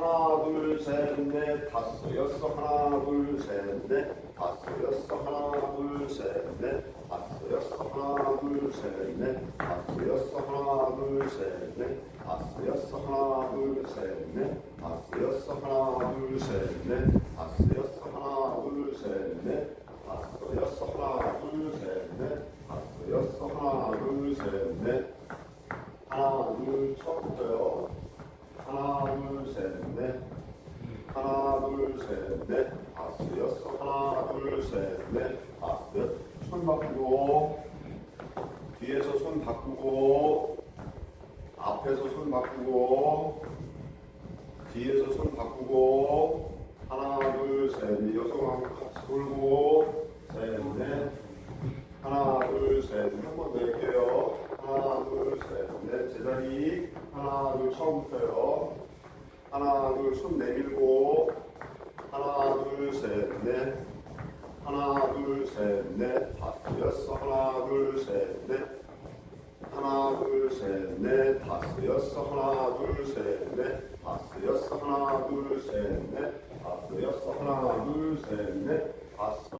하나 둘셋넷 다섯 여섯 하나 둘셋넷 다섯 여섯 하나 둘셋넷 다섯 여섯 하나 둘셋넷 다섯 여섯 하나 둘셋넷 다섯 여섯 하나 둘셋넷 다섯 여섯 하나 둘셋넷 다섯 여섯 하나 둘셋넷 다섯 여섯 하나 둘셋넷 다섯 여섯 하나 둘셋넷 하나 둘 처음부터요 하나 둘셋넷 하나 둘 셋 넷 다섯 여섯 하나 둘 셋 넷 다섯 손 바꾸고 뒤에서 손 바꾸고 앞에서 손 바꾸고 뒤에서 손 바꾸고 하나 둘셋넷 여성하고 같이 돌고 셋 넷 하나 둘 셋 한 번 더 할게요. 하나 하나 둘 하나 둘 손 내밀고 하나 둘셋넷 하나 둘 셋 넷. 다섯 여섯 하나 둘 셋 넷. 하나 둘 셋 넷. 다섯 여섯 하나 둘 셋 넷. 다섯 여섯 하나 둘 셋 넷. 다섯 여섯 하나 둘 셋 넷. 다섯